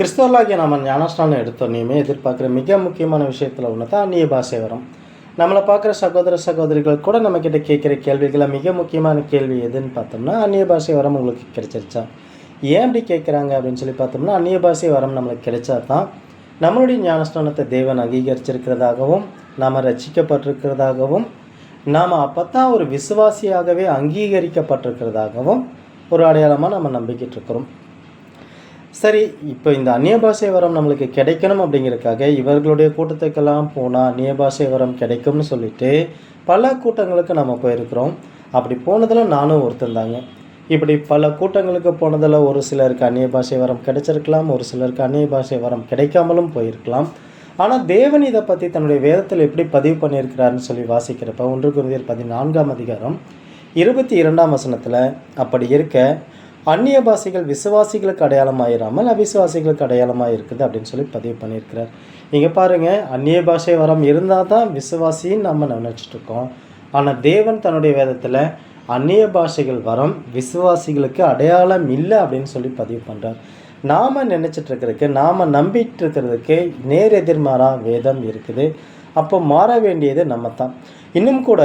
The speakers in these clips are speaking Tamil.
கிறிஸ்தவர்களாகிய நம்ம ஞானஸ்தானம் எடுத்தோன்னே எதிர்பார்க்குற மிக முக்கியமான விஷயத்தில் ஒன்று தான் அந்நிய பாஷை வரும். நம்மளை பார்க்குற சகோதர சகோதரிகள் கூட நம்மக்கிட்ட கேட்குற கேள்விகளை மிக முக்கியமான கேள்வி எதுன்னு பார்த்தோம்னா அந்நிய பாஷை வரம் உங்களுக்கு கிடைச்சிருச்சா? ஏன் அப்படி கேட்குறாங்க அப்படின்னு சொல்லி பார்த்தோம்னா அந்நிய பாஷை வரம் நம்மளுக்கு கிடைச்சா தான் நம்மளுடைய ஞானஸ்தானத்தை தேவன் அங்கீகரிச்சிருக்கிறதாகவும் நாம் ரசிக்கப்பட்டிருக்கிறதாகவும் நாம் அப்போ தான் ஒரு விசுவாசியாகவே அங்கீகரிக்கப்பட்டிருக்கிறதாகவும் ஒரு அடையாளமாக நம்ம நம்பிக்கிட்டு இருக்கிறோம். சரி இப்போ இந்த அந்நிய பாஷை வரம் நம்மளுக்கு கிடைக்கணும் அப்படிங்கிறதுக்காக இவர்களுடைய கூட்டத்துக்கெல்லாம் போனால் அந்நிய பாஷை வரம் கிடைக்கும்னு சொல்லிட்டு பல கூட்டங்களுக்கு நம்ம போயிருக்கிறோம். அப்படி போனதில் நானும் ஒருத்தன் தாங்க. இப்படி பல கூட்டங்களுக்கு போனதில் ஒரு சிலருக்கு அந்நிய பாஷை வரம் கிடைச்சிருக்கலாம் ஒரு சிலருக்கு அந்நிய பாஷை வரம் கிடைக்காமலும் போயிருக்கலாம். ஆனால் தேவன் இதை பற்றி தன்னுடைய வேதத்தில் எப்படி பதிவு பண்ணியிருக்கிறாருன்னு சொல்லி வாசிக்கிறப்ப ஒன்று குருதியர் பதினான்காம் அதிகாரம் இருபத்தி இரண்டாம் வசனத்தில் அப்படி இருக்க அந்நிய பாசிகள் விசுவாசிகளுக்கு அடையாளமாயிராமல் அவிசுவாசிகளுக்கு அடையாளமாக இருக்குது அப்படின்னு சொல்லி பதிவு பண்ணியிருக்கிறார். நீங்கள் பாருங்கள் அந்நிய பாஷை வரம் இருந்தால் தான் விசுவாசின்னு நம்ம நினச்சிட்ருக்கோம். ஆனால் தேவன் தன்னுடைய வேதத்தில் அந்நிய பாஷைகள் வரம் விசுவாசிகளுக்கு அடையாளம் இல்லை அப்படின்னு சொல்லி பதிவு பண்ணுறார் நாம் நினச்சிட்ருக்கிறதுக்கு நாம் நம்பிட்டு இருக்கிறதுக்கு நேர் எதிர்மாறாக வேதம் இருக்குது. அப்போ மாற வேண்டியது நம்ம தான் இன்னும் கூட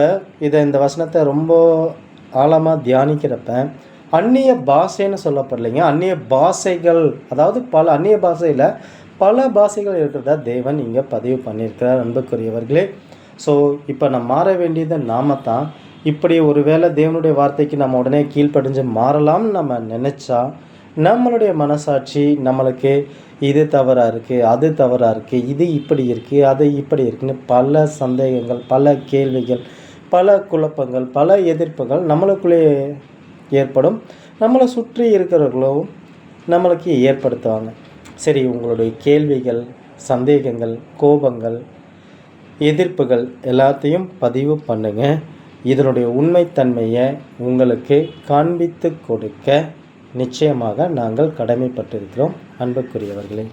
இதை இந்த வசனத்தை ரொம்ப ஆழமாக தியானிக்கிறப்ப அந்நிய பாஷைன்னு சொல்லப்படலைங்க. அந்நிய பாஷைகள் அதாவது பல அந்நிய பாஷையில் பல பாஷைகள் இருக்கிறதா தேவன் இங்கே பதிவு பண்ணியிருக்கிறார் அன்புக்குரியவர்களே. ஸோ இப்போ நான் மாற வேண்டியது நாம தான் இப்படி ஒருவேளை தேவனுடைய வார்த்தைக்கு நம்ம உடனே கீழ்ப்படிஞ்சு மாறலாம்னு நம்ம நினச்சா நம்மளுடைய மனசாட்சி நம்மளுக்கு இது தவறாக இருக்குது அது தவறாக இருக்குது இது இப்படி இருக்குது அது இப்படி இருக்குன்னு பல சந்தேகங்கள் பல கேள்விகள் பல குழப்பங்கள் பல எதிர்ப்புகள் நம்மளுக்குள்ளே ஏற்படும். நம்மளை சுற்றி இருக்கிறவர்களும் நம்மளுக்கு ஏற்படுத்துவாங்க. சரி உங்களுடைய கேள்விகள் சந்தேகங்கள் கோபங்கள் எதிர்ப்புகள் எல்லாத்தையும் பதிவு பண்ணுங்கள் இதனுடைய உண்மைத்தன்மையை உங்களுக்கு காண்பித்து கொடுக்க நிச்சயமாக நாங்கள் கடமைப்பட்டிருக்கிறோம். அன்புக்குரியவர்களே.